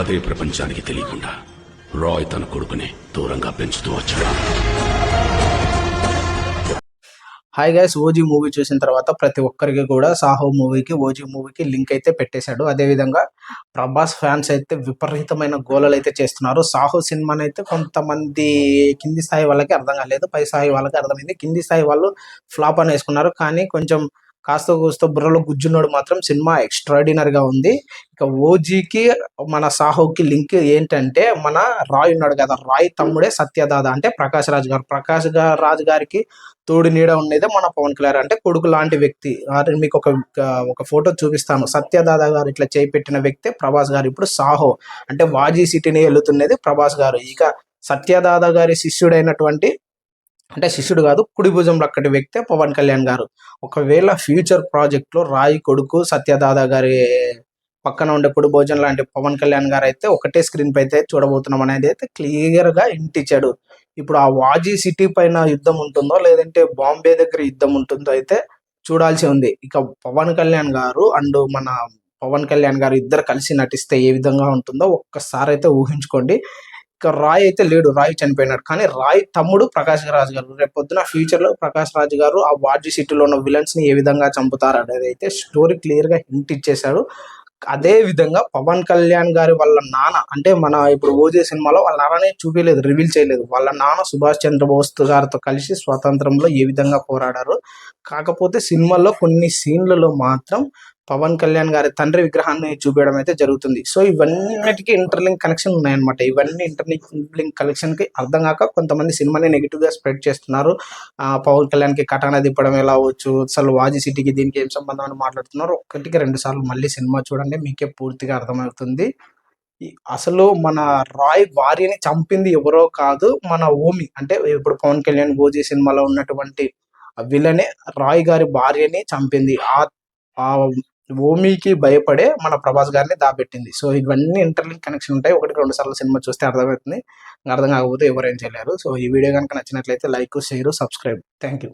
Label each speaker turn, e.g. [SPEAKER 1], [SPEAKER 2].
[SPEAKER 1] అదే ప్రపంచానికి తెలియకుండా రాయ్ తన కొడుకుని దూరంగా పెంచుతూ వచ్చాడు.
[SPEAKER 2] హాయ్ గైస్ ఓజీ మూవీ చూసిన తర్వాత ప్రతి ఒక్కరికి కూడా సాహో మూవీకి ఓజీ మూవీకి లింక్ అయితే పెట్టేశాడు. అదేవిధంగా ప్రభాస్ ఫ్యాన్స్ అయితే విపరీతమైన గోలలు అయితే చేస్తున్నారు. సాహో సినిమాని అయితే కొంతమంది కింది స్థాయి వాళ్ళకి అర్థం కాలేదు పై స్థాయి వాళ్ళకి అర్థమైంది. కింది స్థాయి వాళ్ళు ఫ్లాప్ అని వేసుకున్నారు కానీ కొంచెం కాస్త కూస్త బుర్రలో గుజ్జున్నాడు మాత్రం సినిమా ఎక్స్ట్రాడినరీ గా ఉంది. ఇక ఓజీకి మన సాహోకి లింక్ ఏంటంటే మన రాయ్ ఉన్నాడు కదా రాయ్ తమ్ముడే సత్యదాద అంటే ప్రకాష్ రాజ్ గారు. ప్రకాష్ గా- రాజ్ గారికి తోడు నీడ ఉండేదే మన పవన్ కళ్యాణ్. అంటే కొడుకు లాంటి వ్యక్తి. మీకు ఒక ఒక ఫోటో చూపిస్తాను. సత్యదాద గారు ఇట్లా చేపెట్టిన వ్యక్తి ప్రభాస్ గారు. ఇప్పుడు సాహో. అంటే వాజీ సిటీని వెళుతున్నది ప్రభాస్ గారు. ఇక సత్యదాద గారి శిష్యుడైనటువంటి అంటే శిష్యుడు కాదు కుడి భుజంలో అక్కడి వ్యక్తే పవన్ కళ్యాణ్ గారు. ఒకవేళ ఫ్యూచర్ ప్రాజెక్ట్లో రాయి కొడుకు సత్యదాద గారి పక్కన ఉండే కుడి భోజనం లాంటి పవన్ కళ్యాణ్ గారు అయితే ఒకటే స్క్రీన్ పై అయితే చూడబోతున్నాం అనేది అయితే క్లియర్గా ఇంటిచ్చాడు. ఇప్పుడు ఆ వాజీ సిటీ పైన యుద్ధం ఉంటుందో లేదంటే బాంబే దగ్గర యుద్ధం ఉంటుందో అయితే చూడాల్సి ఉంది. ఇక పవన్ కళ్యాణ్ గారు అండ్ మన పవన్ కళ్యాణ్ గారు ఇద్దరు కలిసి నటిస్తే ఏ విధంగా ఉంటుందో ఒక్కసారి అయితే ఊహించుకోండి. రాయ్ అయితే లేడు రాయ్ చనిపోయినాడు. కానీ రాయ్ తమ్ముడు ప్రకాష్ రాజ్ గారు. రేపు పొద్దున ఫ్యూచర్లో ప్రకాష్ రాజ్ గారు ఆ వార్జీ సిటీలో ఉన్న విలన్స్ని ఏ విధంగా చంపుతారు అనేది అయితే స్టోరీ క్లియర్గా హింట్ ఇచ్చేశాడు. అదే విధంగా పవన్ కళ్యాణ్ గారి వాళ్ళ నాన్న అంటే మన ఇప్పుడు ఓజే సినిమాలో వాళ్ళ నాన్ననే చూపించలేదు రివీల్ చేయలేదు. వాళ్ళ నాన్న సుభాష్ చంద్రబోస్ గారితో కలిసి స్వాతంత్రంలో ఏ విధంగా పోరాడారు. కాకపోతే సినిమాలో కొన్ని సీన్లలో మాత్రం పవన్ కళ్యాణ్ గారి తండ్రి విగ్రహాన్ని చూపించడం అయితే జరుగుతుంది. సో ఇవన్నిటికీ ఇంటర్లింక్ కనెక్షన్ ఉన్నాయన్నమాట. ఇవన్నీ ఇంటర్లింక్ కనెక్షన్కి అర్థం కాక కొంతమంది సినిమాని నెగిటివ్గా స్ప్రెడ్ చేస్తున్నారు. పవన్ కళ్యాణ్కి కటానా తిప్పడం ఎలా అవ్వచ్చు? అసలు వాజీ సిటీకి దీనికి ఏం సంబంధం అని మాట్లాడుతున్నారు. ఒకటికి రెండు సార్లు మళ్ళీ సినిమా చూడండి మీకే పూర్తిగా అర్థమవుతుంది. అసలు మన రాయ్ భార్యని చంపింది ఎవరో కాదు మన ఓమి. అంటే ఇప్పుడు పవన్ కళ్యాణ్ గోజీ సినిమాలో ఉన్నటువంటి విలనే రాయ్ గారి భార్యని చంపింది. ఆ ఓమికి భయపడే మన ప్రభాస్ గారిని దాబెట్టింది సో ఇవన్నీ ఇంటర్లింక్ కనెక్షన్ ఉంటాయి. ఒకటి రెండు సార్లు సినిమా చూస్తే అర్థమవుతుంది. అర్థం కాకపోతే ఎవరేం చేయలేరు. సో ఈ వీడియో కనుక నచ్చినట్లయితే like share subscribe. Thank you